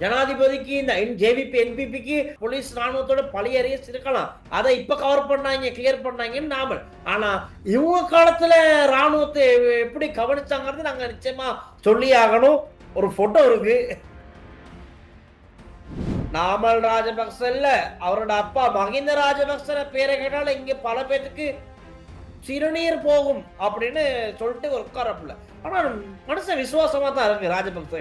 ஜனாதிபதிக்கு இந்த JVP என்பிபிக்கு police ராணுவத்தோட பழைய அரியஸ் இருக்கலாம் அதை இப்ப கவர் பண்ணாங்க கிளியர் பண்ணாங்கன்னு நாமல் ஆனா இவங்க காலத்துல ராணுவத்தை எப்படி கவனிச்சாங்கிறது நாங்க நிச்சயமா சொல்லி ஆகணும் ஒரு போட்டோ இருக்கு. நாமல் ராஜபக்ச இல்ல அவரோட அப்பா மகிந்த ராஜபக்ச பேரை கேட்டாலும் இங்க பல பேருக்கு சிறுநீர் போகும் அப்படின்னு சொல்லிட்டு உட்காரப்புல. ஆனா மனுஷன் விசுவாசமா தான் இருக்கு ராஜபக்ச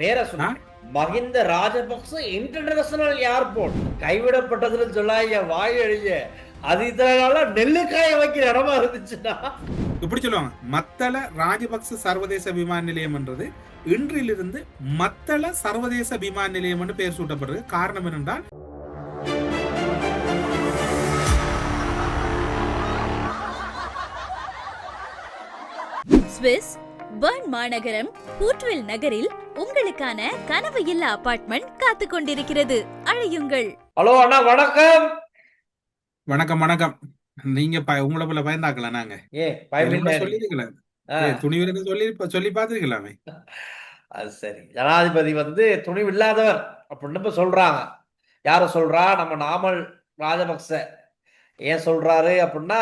பேரை சொல்லு மகிந்த. ராஜபக்ச இன்டர்நேஷனல் ஏர்போர்ட் கைவிடப்பட்டதுன்னு சொல்லாங்க வாய் எழுதிய அது இத்தனை நாளா நெல்லுக்காய வைக்கிற இடமா இருந்துச்சுன்னா. இப்படி சொல்லுவாங்க. மத்தள ராஜபக்ச சர்வதேச விமான நிலையம் என்றது இன்றிலிருந்து மத்தள சர்வதேச விமான நிலையம் என்று பெயர் சூட்டப்படுறது. காரணம் என்னென்றால் ஸ்விஸ் பர்ன் மாநகரம் ஹூட்வில் நகரில் உங்களுக்கான கனவு இல்ல அபார்ட்மெண்ட் காத்து கொண்டிருக்கிறது அழையுங்கள். ஹலோ அண்ணா வணக்கம். வணக்கம் வணக்கம். நீங்க ப- உங்களை போல பயந்தாக்கலாம் நாங்க? ஏ பயமில்லை சொல்லிருக்கலாம் ஆ, துணிவிற்கு சொல்லி சொல்லி பார்த்திருக்கலாமே அது சரி. ஜனாதிபதி வந்து துணிவு இல்லாதவர் அப்படின்னு இப்ப சொல்றாங்க. யார சொல்றா? நம்ம நாமல் ராஜபக்ச. ஏன் சொல்றாரு அப்படின்னா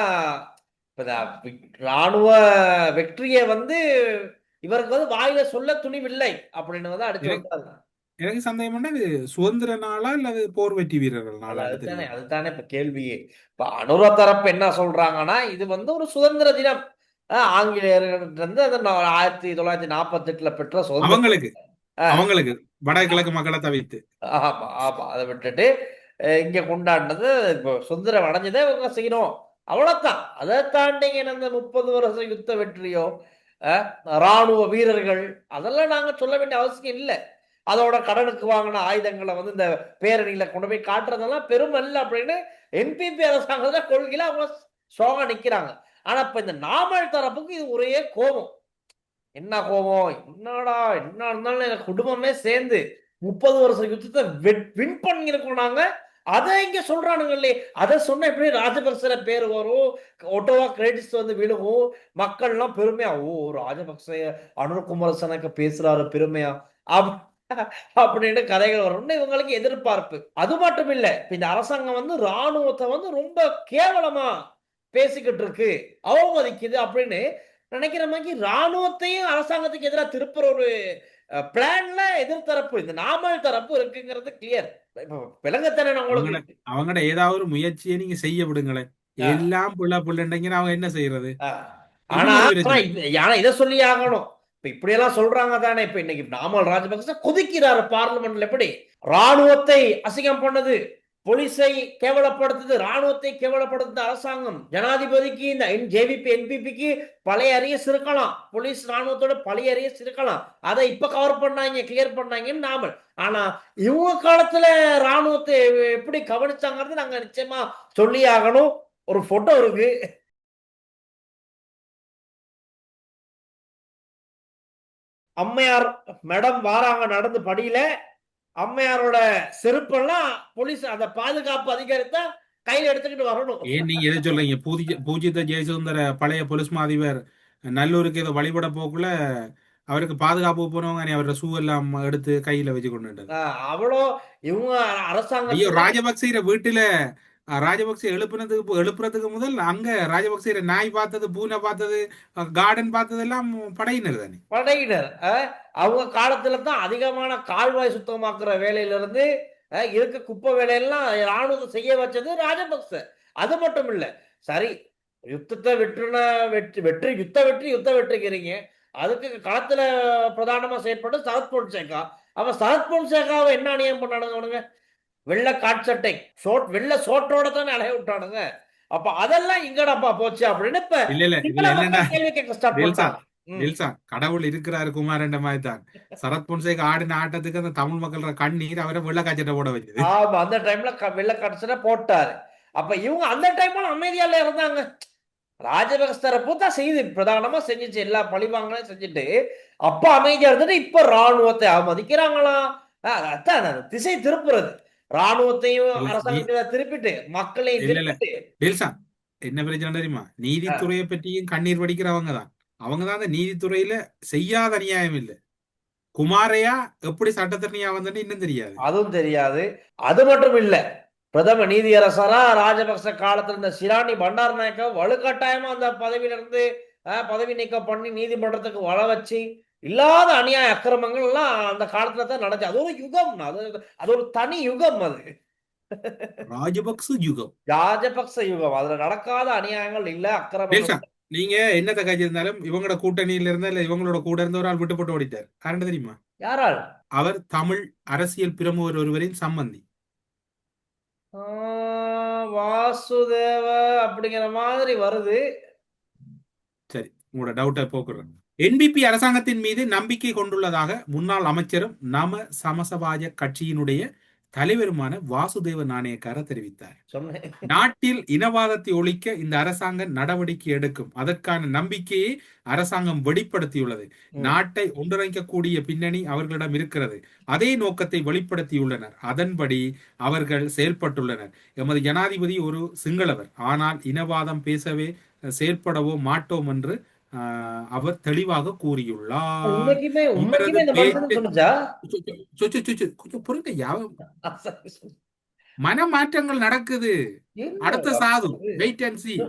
ராணுவ வெற்றியை வந்து இவருக்கு வந்து வாயில சொல்ல துணிவில்லை அப்படின்னு வந்து அடிச்சு எனக்கு- வந்தாங்க. எனக்கு சந்தேகம் பண்ணா இது சுதந்திர நாளா இல்ல போர் வெற்றி வீரர்கள் அது நாளா அதுதானே அதுதானே இப்ப கேள்வியே. இப்ப அனுர தரப்பு என்ன சொல்றாங்கன்னா இது வந்து ஒரு சுதந்திர தினம். ஆங்கிலேயர்கிட்ட நா- ஆயிரத்தி தொள்ளாயிரத்தி நாற்பத்தி எட்டுல பெற்ற அவங்களுக்கு. அவங்களுக்கு வடகிழக்கு மக்களை தவிர்த்து ஆமா ஆமா அதை விட்டுட்டு இங்க கொண்டாடினது இப்போ சுதந்திரம் அடைஞ்சதே இவங்க செய்யணும். அவ்வளோத்தான் அதை தாண்டி இந்த முப்பது வருஷம் யுத்த வெற்றியோ இராணுவ ராணுவ வீரர்கள் அதெல்லாம் நாங்கள் சொல்ல வேண்டிய அவசியம் இல்லை. அதோட கடனுக்கு வாங்கின ஆயுதங்களை வந்து இந்த பேரணியில் கொண்டு போய் காட்டுறதெல்லாம் பெருமல்ல அப்படின்னு எம்பிபி அரசாங்கத்துல கொள்கையில் அவங்க சோகம் நிற்கிறாங்க ஆனால் இப்போ இந்த நாமல் தரப்புக்கு இது ஒரே கோபம். என்ன கோபம்? என்னடா என்ன இருந்தாலும் எனக்கு குடும்பமே சேர்ந்து முப்பது வருஷம் யுத்தத்தை வின் பண்ணியிருக்கோம் நாங்கள் அதை இங்க சொல்றானுங்களே அதை சொன்ன எப்படி ராஜபக்சர பேர் வரும். ஒட்டோவா கிரெடிட்ஸ் வந்து விழுகும். மக்கள்லாம் பெருமையா ஓ ராஜபக்ச அனுர் குமரசனக்கு பேசுறாரு பெருமையா? அப் அப்படின்னு கதைகள் வரும்னு இவங்களுக்கு எதிர்பார்ப்பு. அது மட்டும் இல்ல இப்ப இந்த அரசாங்கம் வந்து ராணுவத்தை வந்து ரொம்ப கேவலமா பேசிக்கிட்டு இருக்கு. அவமதிக்குது அப்படின்னு நினைக்கிற மாதிரி ராணுவத்தையும் அரசாங்கத்துக்கு எதிராக திருப்புற ஒரு பிளான்ல எதிர்த்தரப்பு. இந்த நாமல் தரப்பு இருக்குங்கிறது கிளியர் விலங்கத்தானே உங்களுக்கு அவங்கட ஏதாவது ஒரு முயற்சியை நீங்க செய்ய விடுங்களேன். எல்லாம் புள்ள புள்ளண்டங்கிற அவங்க என்ன செய்யறது? ஆனா இதை சொல்லி ஆகணும். இப்ப இப்படி எல்லாம் சொல்றாங்க தானே. இப்ப இன்னைக்கு நாமல் ராஜபக்ச கொதிக்கிறாரு பார்லிமெண்ட்ல எப்படி? ராணுவத்தை அசிங்கம் பண்ணது. போலீஸை கேவலப்படுத்துது ராணுவத்தை கேவலப்படுத்துது அரசாங்கம். ஜனாதிபதிக்கு இந்த ஜேவிபி என்பிபிக்கு பழைய அரியஸ் இருக்கலாம் போலீஸ் ராணுவத்தோட பழைய அரியஸ் இருக்கலாம் அதை இப்ப கவர் பண்ணாங்க கிளியர் பண்ணாங்கன்னு நாமல் ஆனா இவங்க காலத்துல ராணுவத்தை எப்படி கவனிச்சாங்கிறது நாங்க நிச்சயமா சொல்லி ஆகணும் ஒரு போட்டோ இருக்கு. அம்மையார் மேடம் வாராங்க நடந்து படியில. அம்மையாரோட செருப்பெல்லாம் போலீஸ் அந்த பாதுகாப்பு அதிகாரத்தை கையில எடுத்துக்கிட்டு வரணும். ஏன் நீங்க எதை சொல்றீங்க? பூஜ்ய பூஜ்யத்த ஜெயசுந்தர பழைய போலீஸ் மா அதிபர் நல்லூருக்கு ஏதோ வழிபட போக்குள்ள அவருக்கு பாதுகாப்பு போனவங்க அவரோட ஷூ எல்லாம் எடுத்து கையில வச்சு கொண்டு அவ்வளோ இவங்க ஐயோ அரசாங்கம் ராஜபக்சேர வீட்டுல அஹ், ராஜபக்சே எழுப்புனதுக்கு எழுப்புறதுக்கு முதல் அங்க ராஜபக்சே நாய் பார்த்தது பூனை பார்த்தது கார்டன் பார்த்தது எல்லாம் படையினர் தானே. படையினர். அவங்க காலத்துல தான் அதிகமான கால்வாய் சுத்தமாக்குற வேலையில இருந்து ஆஹ் இருக்க குப்பை வேலையெல்லாம் ராணுவத்தை செய்ய வச்சது ராஜபக்ச. அது மட்டும் இல்ல சரி யுத்தத்தை வெற்றின வெற்றி வெற்றி யுத்த வெற்றி யுத்த வெற்றிக்கிறீங்க அதுக்கு களத்துல பிரதானமா செயற்பட்டு சரத் பொன்சேகா அவன் சரத் பொன்சேகாவை என்ன அநியம் பண்ணானுங்க அவனுங்க? வெள்ளை காட்சட்டை சோட் வெள்ளை சோட்டோட தானே அலைய விட்டானுங்க. அப்ப அதெல்லாம் இங்கடப்பா போச்சு அப்படின்னு இப்ப. டெல்சா கடவுள் இருக்கிறாரு குமாரண்ட மாதிரி தான் சரத் பொன்சேகா ஆடின ஆட்டத்துக்கு அந்த தமிழ் மக்கள் கண்ணீர் அவரை வெள்ள காய்ச்சட்ட போட வச்சது ஆமா அந்த டைம்ல வெள்ள கடைசியில போட்டாரு. அப்ப இவங்க அந்த டைம்ல அமைதியால இருந்தாங்க. ராஜபக்ச தரப்பு தான் செய்து பிரதானமா செஞ்சுச்சு. எல்லா பழிவாங்களையும் செஞ்சுட்டு அப்ப அமைதியா இருந்துட்டு இப்ப ராணுவத்தை அவமதிக்கிறாங்களாம். திசை திருப்புறது. ராணுவத்தையும் இல்ல, அரசாங்கத்தை திருப்பிட்டு. மக்களையும் என்ன பிரச்சனை தெரியுமா? நீதித்துறையை பற்றியும் கண்ணீர் வடிக்கிறவங்க தான். அவங்க தான் அந்த நீதித்துறையில செய்யாத அநியாயம் இல்ல. குமாரையா எப்படி சட்டத்தரணியா வந்தேன்னு இன்னும் தெரியாது. அதுவும் தெரியாது. அது மட்டும் இல்ல பிரதம நீதியரசரா ராஜபக்ச காலத்துல இருந்த சிராணி பண்டாரநாயக்க வலுக்கட்டாயமா அந்த பதவியில இருந்து பதவி நீக்கம் பண்ணி நீதிமன்றத்துக்கு வள வச்சு இல்லாத அநியாய அக்கிரமங்கள் எல்லாம் அந்த காலத்துல தான் நடந்துச்சு. அது ஒரு யுகம். அது அது ஒரு தனி யுகம் அது. ராஜபக்ச யுகம். ராஜபக்ச யுகம். அதுல நடக்காத அநியாயங்கள் இல்ல அக்கிரமங்கள் நீங்க என்னத்தை கட்சியிருந்தாலும் இவங்களோட கூட்டணியில இருந்த இல்ல இவங்களோட கூட இருந்த ஒரு ஆள் விட்டு போட்டு ஓடிட்டார். கரண்ட் தெரியுமா? யாரால் அவர் தமிழ் அரசியல் பிரமுகர் ஒருவரின் சம்பந்தி. வாசுதேவ அப்படிங்கிற மாதிரி வருது. சரி உங்களோட டவுட்டை போக்குறேன். என்பிபி அரசாங்கத்தின் மீது நம்பிக்கை கொண்டுள்ளதாக முன்னாள் அமைச்சரும் நம சமசபாஜ கட்சியினுடைய தலைவருமான வாசுதேவ நாணயக்கார தெரிவித்தார். நாட்டில் இனவாதத்தை ஒழிக்க இந்த அரசாங்கம் நடவடிக்கை எடுக்கும். அதற்கான நம்பிக்கையை அரசாங்கம் வெளிப்படுத்தியுள்ளது. நாட்டை ஒன்றிணைக்கக்கூடிய பின்னணி அவர்களிடம் இருக்கிறது. அதே நோக்கத்தை வெளிப்படுத்தியுள்ளனர். அதன்படி அவர்கள் செயல்பட்டுள்ளனர். எமது ஜனாதிபதி ஒரு சிங்களவர். ஆனால் இனவாதம் பேசவே செயல்படவோ மாட்டோம் என்று அவர் தெளிவாக கூறியுள்ளார். மனமாற்றங்கள் நடக்குது. அடுத்த சாது. வெயிட் அண்ட் சி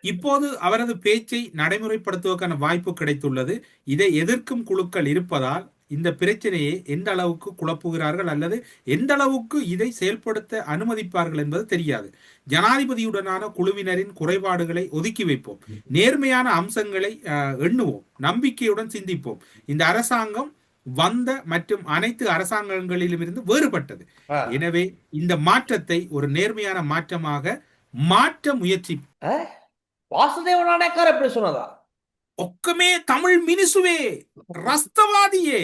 இப்போது அவரது பேச்சை நடைமுறைப்படுத்துவதற்கான வாய்ப்பு கிடைத்துள்ளது. இதை எதிர்க்கும் குழுக்கள் இருப்பதால் இந்த பிரச்சனையை எந்த அளவுக்கு குழப்புகிறார்கள் அல்லது எந்த அளவுக்கு இதை செயல்படுத்த அனுமதிப்பார்கள் என்பது தெரியாது. ஜனாதிபதியுடனான குழுவினரின் குறைபாடுகளை ஒதுக்கி வைப்போம். நேர்மையான அம்சங்களை எண்ணுவோம். நம்பிக்கையுடன் சிந்திப்போம். இந்த அரசாங்கம் வந்த மற்றும் அனைத்து அரசாங்கங்களிலுமிருந்து வேறுபட்டது. ஆ. எனவே இந்த மாற்றத்தை ஒரு நேர்மையான மாற்றமாக மாற்ற முயற்சி வாசுதேவ நாணயக்கார் எப்படி சொன்னதா? ஒக்கமே தமிழ் மினிசுவே ரஸ்தவாதியே.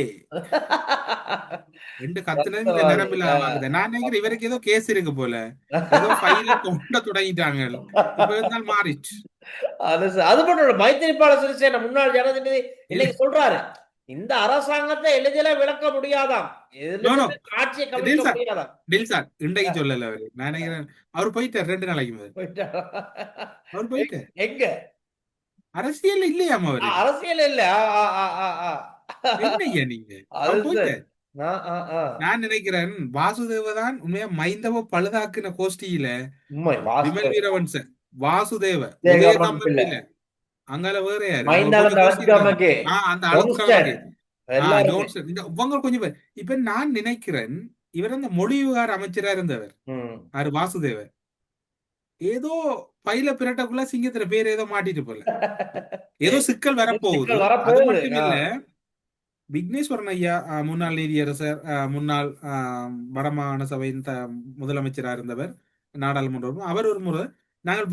ரெண்டு கத்துனது இந்த. நிரம்பில ஆகுது நான் நினைக்கிறேன் இவருக்கு ஏதோ கேஸ் இருக்கு போல. ஏதோ ஃபைல கொண்ட தொடங்கிட்டாங்க. இப்ப இருந்தால் மாறிச்சு அது அது மட்டும் மைத்திரிபால சிறிசேன முன்னாள் ஜனாதிபதி இன்னைக்கு சொல்றாரு இந்த அரசாங்கத்தை எளிதில விளக்க முடியாதாம். இன்றைக்கு சொல்லல அவரு. நான் நினைக்கிறேன் அவர் போயிட்டார் ரெண்டு நாளைக்கு? அவர் போயிட்டார். எங்க? அரசியல் இல்லையாம அவரு? அரசியல் இல்ல. என்னய்யா நீங்க? அவர் சரி. நான் நினைக்கிறேன் வாசுதேவ தான் உண்மையா மைந்தவ பழுதாக்குன கோஷ்டியில. விமல் வாசுதேவ. உதயகாமன் பிள்ளை. பிள்ளை அங்கால வேற இவங்க கொஞ்சம் இப்ப நான் நினைக்கிறேன் இவர் அந்த மொழி விவகார அமைச்சரா இருந்தவர். யாரு? வாசுதேவர் ஏதோ பையில பிரட்டக்குள்ள சிங்கத்துல பேர் ஏதோ மாட்டிட்டு போல. ஏதோ சிக்கல் வரப்போகுது. அது. மட்டும் இல்ல விக்னேஸ்வரன் ஐயா முன்னாள் நீதியரசர் முன்னாள் வடமாகாண சபையின் த முதலமைச்சரா இருந்தவர் நாடாளுமன்ற உறுப்பினர். அவர் ஒரு முறை நாங்கள்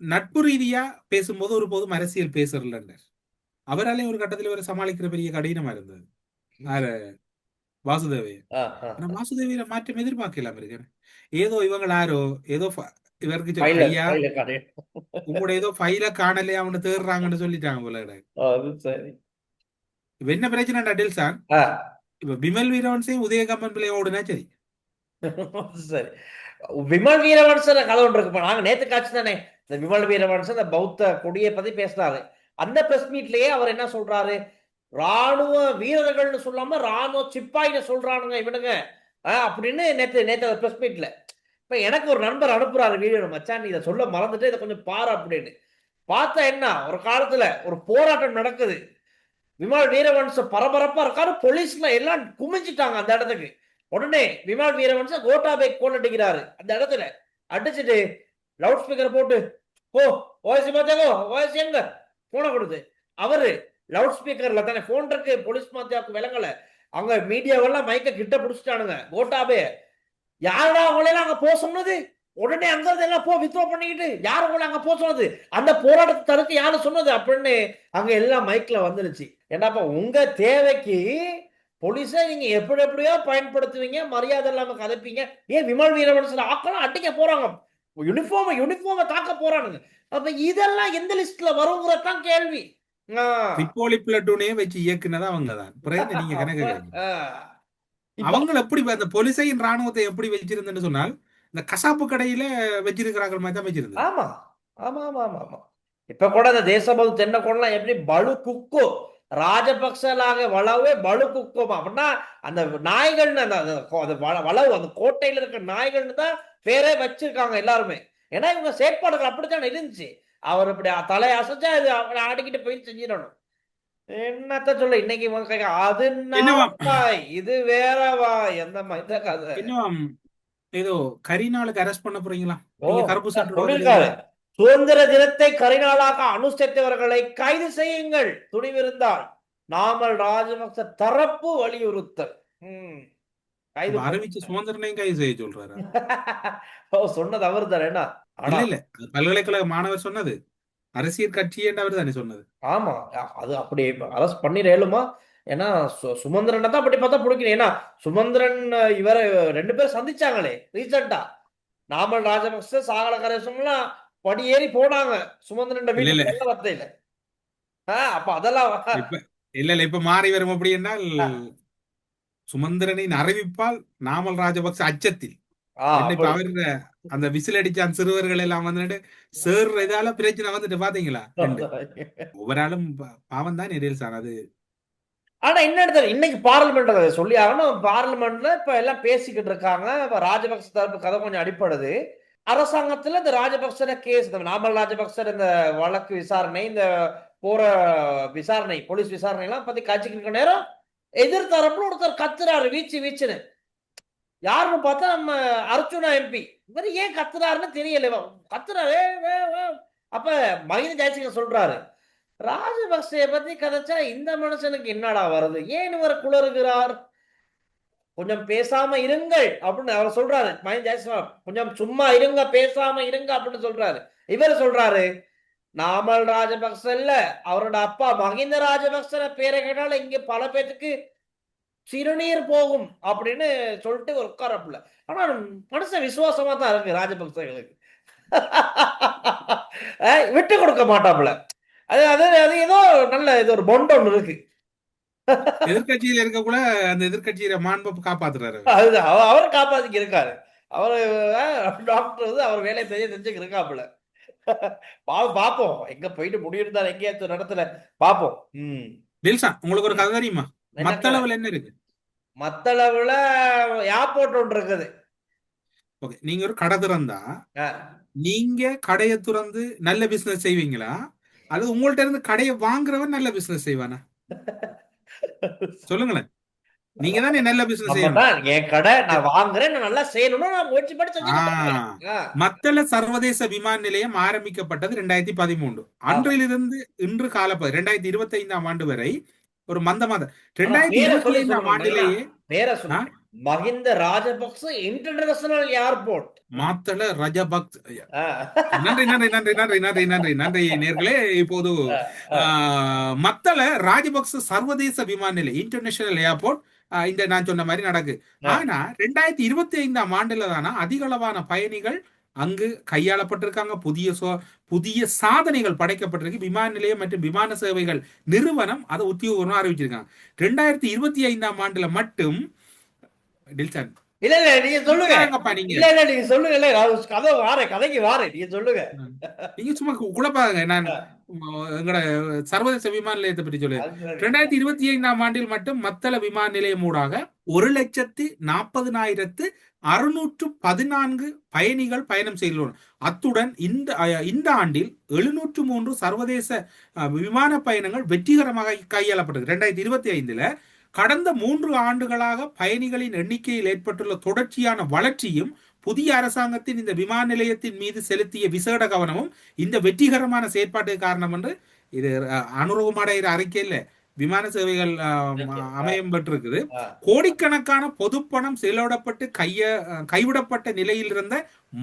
நட்பு ரீதியா பேசும்போது ஒரு போதும் அரசியல் பேசுறல அவராலே ஒரு கட்டத்துல ஒரு சமாளிக்கிற பெரிய கடினமா இருந்தது. வாசுதேவைய வாசுதேவியில மாற்றம் எதிர்பார்க்கலாம் இருக்கு ஏதோ இவங்க யாரோ ஏதோ இவருக்கு ஐயா. உங்களோட ஏதோ ஃபைல காணலையா அவனு தேடுறாங்கன்னு சொல்லிட்டாங்க போல இப்ப என்ன பிரச்சனை டடில் சார். இப்ப பிமல் வீரவன்சையும் உதயகம்பன் பிள்ளை ஓடுனா சரி சரி விமல் வீரவன்சன் கதை ஒன்று இருக்கு நாங்க நேத்து காட்சி தானே இந்த விமல் வீரவன்சன் இந்த பௌத்த கொடியை பத்தி பேசினாரு அந்த பிரஸ் மீட்லயே அவர் என்ன சொல்றாரு ராணுவ வீரர்கள்னு சொல்லாம ராணுவ சிப்பாயின்னு சொல்றானுங்க இவனுங்க அப்படின்னு நேத்து நேத்து பிரஸ் மீட்ல இப்போ எனக்கு ஒரு நண்பர் அனுப்புறாரு வீடியோ மச்சான் நீ இதை சொல்ல மறந்துட்டு இதை கொஞ்சம் பாரு அப்படின்னு. பார்த்தா என்ன ஒரு காலத்துல ஒரு போராட்டம் நடக்குது. விமல் வீரவன்ச பரபரப்பா இருக்காரு போலீஸ்ல எல்லாம் குமிஞ்சிட்டாங்க அந்த இடத்துக்கு. உடனே விமல் வீரவன்ச கோட்டாபே கோல் அடிக்கிறாரு அந்த இடத்துல. அடிச்சுட்டு லவுட் ஸ்பீக்கர் போட்டு ஓ வாய்ஸ் மாத்தியாகோ வாய்ஸ் எங்க? போனை கொடுத்து. அவரு லவுட் ஸ்பீக்கர்ல தானே போன் இருக்கு போலீஸ் மாத்தியாவுக்கு விளங்கல. அவங்க மீடியாவெல்லாம் மைக்க கிட்ட பிடிச்சிட்டானுங்க கோட்டாபே யாரா உங்களையெல்லாம் அங்க போக சொன்னது? உடனே அங்க எல்லாம் போ வித்ரோ பண்ணிக்கிட்டு. யார் உங்களை அங்க போக சொன்னது? அந்த போராட்டத்தை தடுக்க யாரு சொன்னது? அப்படின்னு அங்க எல்லாம் மைக்ல வந்துருச்சு. ஏன்னாப்பா உங்க தேவைக்கு போலீஸை நீங்க எப்படி எப்படியோ பயன்படுத்துவீங்க மரியாதை இல்லாம கதைப்பீங்க. ஏன் விமல் வீரவன்சன் ஆக்கலாம் அடிக்க போறாங்க? யூனிஃபார்ம் யூனிஃபார்மை தாக்க போறானுங்க. அப்ப இதெல்லாம் எந்த லிஸ்ட்ல வருங்கிறதான் கேள்வி. ஆ. திரிப்போலி பிளட்டூனே வச்சு இயக்குனது அவங்க தான் நீங்க கணக்கு அவங்க எப்படி அந்த போலீசையும் ராணுவத்தை எப்படி வச்சிருந்தேன்னு சொன்னால் இந்த கசாப்பு கடையில வச்சிருக்கிறார்கள் மாதிரி தான் வச்சிருந்தது. ஆமா ஆமா ஆமா ஆமா ஆமா. இப்ப கூட இந்த தேசபந்து தென்னை கொள்ளலாம் எப்படி பலு குக்கோ ராஜபக்சலாக வளவே வலுக்குக்கும் அப்படின்னா அந்த நாய்கள்னு அந்த அந்த அந்த வளவு அந்த கோட்டையில இருக்க நாய்கள்னு தான் பேரே வச்சிருக்காங்க எல்லாருமே. ஏன்னா இவங்க செயற்பாடுகள் அப்படித்தான் இருந்துச்சு. அவர் இப்படி தலை அசைச்சா இது அவனை ஆடிக்கிட்டு போய் செஞ்சிடணும். என்னத்த சொல்ல? இன்னைக்கு அது இது வேறவா? எந்த இந்த கதை. இன்னும் ஏதோ கரிநாளுக்கு அரெஸ்ட் பண்ண போறீங்களா? கருப்பு சுதந்திர தினத்தை கரிநாளாக அனுஷ்டித்தவர்களை கைது செய்யுங்கள். துணிவிருந்தால் நாமல் ராஜபக்ச தரப்பு வலியுறுத்தல். கைது அறிவிச்சு சுதந்திரனையும் கைது செய்ய சொல்றாரு? ஓ சொன்னது அவர் தானே என்ன? பல்கலைக்கழக மாணவர் சொன்னது. அரசியல் கட்சி அவர் தானே சொன்னது. ஆமா அது அப்படி அரஸ்ட் பண்ணிட இயலுமா? ஏன்னா சுமந்திரனை தான் அப்படி பார்த்தா பிடிக்கணும். ஏன்னா சுமந்திரன் இவரை ரெண்டு பேரும் சந்திச்சாங்களே ரீசெண்டா நாமல் ராஜபக்ச சாகல கரேசன்லாம் படியேறி போனாங்க சுமந்திரன் வெள்ள வத்தையில ஆஹ் அப்ப அதெல்லாம் இல்ல இல்ல இப்ப மாறி வரும் அப்படி என்றால் சுமந்திரனின் அறிவிப்பால் நாமல் ராஜபக்ச அச்சத்தில். இப்ப. அவர் அந்த விசில் அடிச்சான் சிறுவர்கள் எல்லாம் வந்துட்டு சேர் இதால பிரச்சனை வந்துட்டு பாத்தீங்களா. ஒவ்வொரு ஆளும் பாவம் தான் எரியல்சான் அது. ஆனா என்ன இன்னைக்கு பார்லிமெண்ட் அதை சொல்லி ஆகணும் பார்லிமெண்ட்ல இப்ப எல்லாம் பேசிக்கிட்டு இருக்காங்க. இப்ப ராஜபக்ச தரப்பு கதை கொஞ்சம் அடிப்படுது. அரசாங்கத்துல இந்த ராஜபக்சர கேஸ் இந்த நாமல் ராஜபக்சர் இந்த வழக்கு விசாரணை இந்த போற விசாரணை போலீஸ் விசாரணை எல்லாம் பத்தி காட்சிக்கு இருக்க நேரம் எதிர் தரப்புல ஒருத்தர் கத்துறாரு வீச்சு வீச்சுன்னு. யாருன்னு பார்த்தா நம்ம அர்ச்சுனா எம்பி இவர் ஏன் கத்துறாருன்னு தெரியல. கத்துறாரு அப்ப மகிந்த ஜெயசிங்க சொல்றாரு ராஜபக்சே பத்தி கதைச்சா இந்த மனுஷனுக்கு என்னடா வருது? ஏன் இவர் குளறுகிறார்? கொஞ்சம் பேசாம இருங்கள் அப்படின்னு அவர் சொல்றாரு. மகிந்த ஜெயசிங்க கொஞ்சம் சும்மா இருங்க பேசாம இருங்க அப்படின்னு சொல்றாரு. இவர் சொல்றாரு நாமல் ராஜபக்ச இல்ல அவரோட அப்பா மகிந்த ராஜபக்ச பேரை கேட்டால இங்க பல பேத்துக்கு சிறுநீர் போகும் அப்படின்னு சொல்லிட்டு ஒரு உட்காரப்புல. ஆனா மனுஷன் விசுவாசமா தான் இருக்கு ராஜபக்சர்களுக்கு விட்டு கொடுக்க மாட்டாப்புல. அது அது அது ஏதோ நல்ல இது ஒரு பொண்டு ஒண்ணு இருக்கு. எதிர்கட்சியில இருக்க கூட அந்த எதிர்கட்சியில மாண்பு காப்பாத்துறாரு அவர். அது அவ- அவர் காப்பாத்திக்கு இருக்காரு. அவரு டாக்டர் வந்து அவர் வேலையை செய்ய செஞ்சுக்கு இருக்காப்புல. பாப்போம். எங்க போயிட்டு முடியிருந்தாரு எங்கேயாச்சும் ஒரு இடத்துல பாப்போம். ம். உங்களுக்கு ஒரு கதை தெரியுமா? மத்தளவுல என்ன இருக்கு? மத்தளவுல ஏர்போர்ட் ஒன்று இருக்குது. ஓகே நீங்க ஒரு கடை திறந்தா. நீங்க கடையை திறந்து நல்ல பிசினஸ் செய்வீங்களா? அல்லது உங்கள்ட்ட இருந்து கடையை வாங்குறவன் நல்ல பிசினஸ் செய்வானா? சொல்லுங்களேன். நீங்க தானே நல்ல பிசினஸ் செய்யணும். என் கடை நான் வாங்குறேன் நான் நல்லா செய்யணும்னு நான் முயற்சி பண்ணி. மத்தள சர்வதேச விமான நிலையம் ஆரம்பிக்கப்பட்டது ரெண்டாயிரத்தி பதிமூன்று. அன்றிலிருந்து இன்று கால ரெண்டாயிரத்தி இருபத்தி ஐந்தாம் ஆண்டு வரை ஒரு மந்த மாதம் ரெண்டாயிரத்தி இருபத்தி ஆண்டிலேயே சொல்லு மஹிந்த ராஜபக்ச இன்டர்நேஷனல் ஏர்போர்ட் மாத்தள ரஜபக்த் நன்றி நன்றி நன்றி நன்றி நன்றி நன்றி நன்றி நேர்களே. இப்போது ஆஹ், மத்தள ராஜபக்ச சர்வதேச விமான நிலையம் இன்டர்நேஷனல் ஏர்போர்ட் இந்த நான் சொன்ன மாதிரி நடக்கு. ஆனா ரெண்டாயிரத்தி இருபத்தி ஐந்தாம் ஆண்டுல தானா அதிக அளவான பயணிகள் அங்கு கையாளப்பட்டிருக்காங்க. புதிய சோ- புதிய சாதனைகள் படைக்கப்பட்டிருக்கு. விமான நிலையம் மற்றும் விமான சேவைகள் நிறுவனம் அதை உத்தியோகமா அறிவிச்சிருக்காங்க. ரெண்டாயிரத்தி இருபத்தி ஐந்தாம் ஆண்டுல மட்டும் டில்சன். இல்ல இல்ல நீங்க சொல்லுங்க. இல்ல இல்ல நீங்க சொல்லுங்க. இல்ல கதை வாரேன் கதைக்கு வாரேன் நீங்க சொல்லுங்க. நீங்க சும்மா குழப்பாங்க நான் எங்கட சர்வதேச விமான நிலையத்தை பற்றி சொல்லு ரெண்டாயிரத்தி இருபத்தி ஐந்தாம் ஆண்டில் மட்டும் மத்தள விமான நிலையம் ஊடாக ஒரு லட்சத்து நாற்பதினாயிரத்து அறுநூற்று பதினான்கு பயணிகள் பயணம் செய்துள்ளனர். அத்துடன் இந்த இந்த ஆண்டில் எழுநூற்று மூன்று சர்வதேச விமான பயணங்கள் வெற்றிகரமாக கையாளப்பட்டது. ரெண்டாயிரத்தி இருபத்தி ஐந்துல கடந்த மூன்று ஆண்டுகளாக பயணிகளின் எண்ணிக்கையில் ஏற்பட்டுள்ள தொடர்ச்சியான வளர்ச்சியும் புதிய அரசாங்கத்தின் இந்த விமான நிலையத்தின் மீது செலுத்திய விசேட கவனமும் இந்த வெற்றிகரமான செயற்பாட்டுக்கு காரணம் என்று இது அஹ், அறிக்கையில் விமான சேவைகள் அமையம் பெற்றிருக்குது. கோடிக்கணக்கான பொதுப்பணம் செலவிடப்பட்டு கைய கைவிடப்பட்ட நிலையில் இருந்த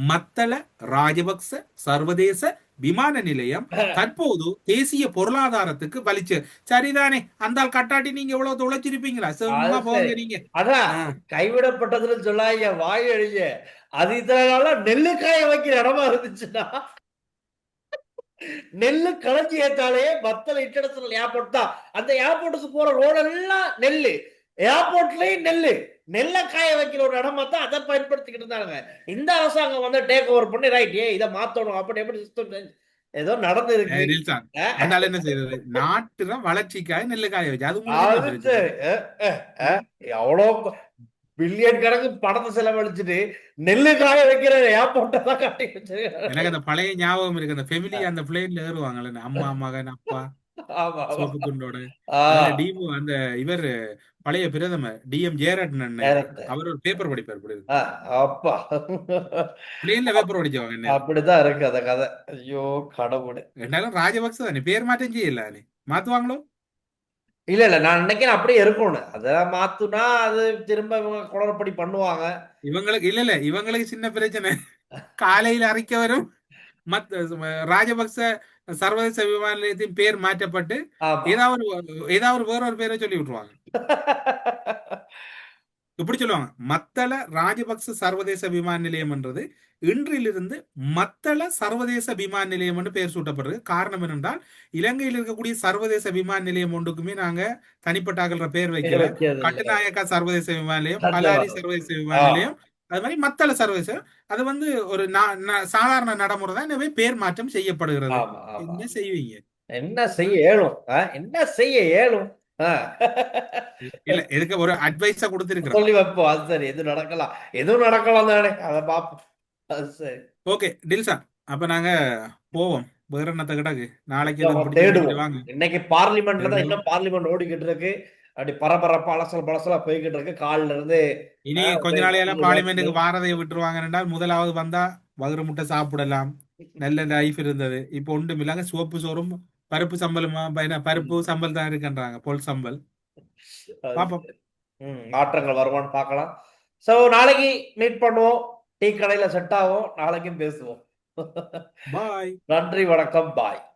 மத்தள ராஜபக்ச சர்வதேச விமான நிலையம் தற்போது தேசிய பொருளாதாரத்துக்கு வலிச்சு. சரிதானே? அந்த கட்டாட்டி நீங்க எவ்வளவு உழைச்சிருப்பீங்களா அது போங்க. நீங்க. அதான். கைவிடப்பட்டதுன்னு சொல்லாங்க வாய் அழிஞ்ச அது இத்தனை நாளா நெல்லுக்காய வைக்கிற இடமா இருந்துச்சுன்னா நெல்லு களஞ்சி ஏத்தாலே மத்தல இன்டர்நேஷனல் ஏர்போர்ட் தான். அந்த ஏர்போர்ட்டுக்கு போற ரோடு எல்லாம் நெல்லு. ஏர்போர்ட்லயும் நெல்லு. நெல்லை காய வைக்கிற ஒரு இடமா தான் அதை பயன்படுத்திக்கிட்டு இருந்தாங்க. இந்த அரசாங்கம் வந்து டேக் ஓவர் பண்ணி ரைட் ஏ இதை மாத்தணும். அப்படி எப்படி சிஸ்டம் ஏதோ அஹ், அதனால என்ன செய்யறது நாட்டுல வளர்ச்சிக்காக நெல்லு காய வச்சு அது உங்களுக்கு பில்லியன் கணக்கு பணத்தை செலவழிச்சுட்டு நெல்லு காய வைக்கிற ஏர்போர்ட்டை தான் காட்டி வச்சிருக்காங்க எனக்கு அந்த பழைய ஞாபகம் இருக்கு. அந்த ஃபெமிலி அந்த பிளேன்ல ஏறுவாங்கல்ல அம்மா மகன் அப்பா சோப்பு டிமு அந்த இவர் பழைய பிரதமர் டிஎம் ஜெயரட்னன் correct. அவர் ஒரு பேப்பர் படிப்பார் இப்படி அப்பா. பிளேன்ல பேப்பர் படிச்சவங்க அப்படிதான் இருக்கு அந்த கதை. ஐயோ கடவுளே. ரெண்டாலும் ராஜபக்ச தானே பேர் மாற்றம் செய்யல மாத்துவாங்களோ? இல்ல இல்ல. நான் நினைக்கிறேன் அப்படியே இருக்கணும் அதெல்லாம் மாத்துனா அது திரும்ப இவங்க குளறுபடி பண்ணுவாங்க. இவங்களுக்கு இல்ல இல்ல. இவங்களுக்கு சின்ன பிரச்சனை. காலையில அறிக்கை வரும் மத் ராஜபக்ச சர்வதேச விமான நிலையத்தின் பேர் மாற்றப்பட்டு ஏதாவது ஏதாவது வேற ஒரு பேரை சொல்லி விட்டுருவாங்க இப்படி சொல்லுவாங்க மத்தள ராஜபக்ச சர்வதேச விமான நிலையம்ன்றது இன்றிலிருந்து மத்தள சர்வதேச விமான நிலையம் என்று பெயர் சூட்டப்படுறது காரணம் என்னென்றால் இலங்கையில் இருக்கக்கூடிய சர்வதேச விமான நிலையம் ஒன்றுக்குமே நாங்க தனிப்பட்டாக்கிற பெயர் வைக்கல இல்ல. கட்டுநாயக்கா சர்வதேச விமான நிலையம். பல்லாரி சர்வதேச விமான. நிலையம் அது மாதிரி மத்தள சர்வதேச அது வந்து ஒரு சாதாரண நடைமுறை தான் எனவே பேர் மாற்றம் செய்யப்படுகிறது என்ன செய்வீங்க என்ன செய்ய ஆ? என்ன செய்ய ஆ. இல்ல இதுக்கு ஒரு அட்வைஸா கொடுத்திருக்கிறோம். சொல்லி வைப்போம். அது சரி. எது நடக்கலாம். எதுவும் நடக்கலாம் தானே. அதை பார்ப்போம். அது சரி. ஓகே டில்சா அப்ப நாங்க போவோம். வேற என்னத்த கிடக்கு நாளைக்கு எதுவும் தேடுவோம். இன்னைக்கு பார்லிமெண்ட்ல தான். இன்னும் பார்லிமெண்ட் ஓடிக்கிட்டு இருக்கு. அப்படி பரபரப்பா அலசல் பலசலா போய்கிட்டு இருக்கு. காலில இருந்து இனி கொஞ்ச நாளையெல்லாம். பார்லிமெண்ட்டுக்கு வாரதையை விட்டுருவாங்க. என்றால் முதலாவது வந்தா வகுறு முட்டை சாப்பிடலாம். நல்ல லைஃப் இருந்தது. இப்போ ஒன்றும் இல்லாங்க. சோப்பு சோறும் பருப்பு சம்பளமா? ப- பருப்பு சம்பல் தான் இருக்குன்றாங்க பொல் சம்பல் பாப்போம். மாற்றங்கள் வருமான்னு பார்க்கலாம். சோ நாளைக்கு மீட் பண்ணுவோம். டீ கடையில செட் ஆகும் நாளைக்கும் பேசுவோம். பாய் நன்றி வணக்கம். பாய்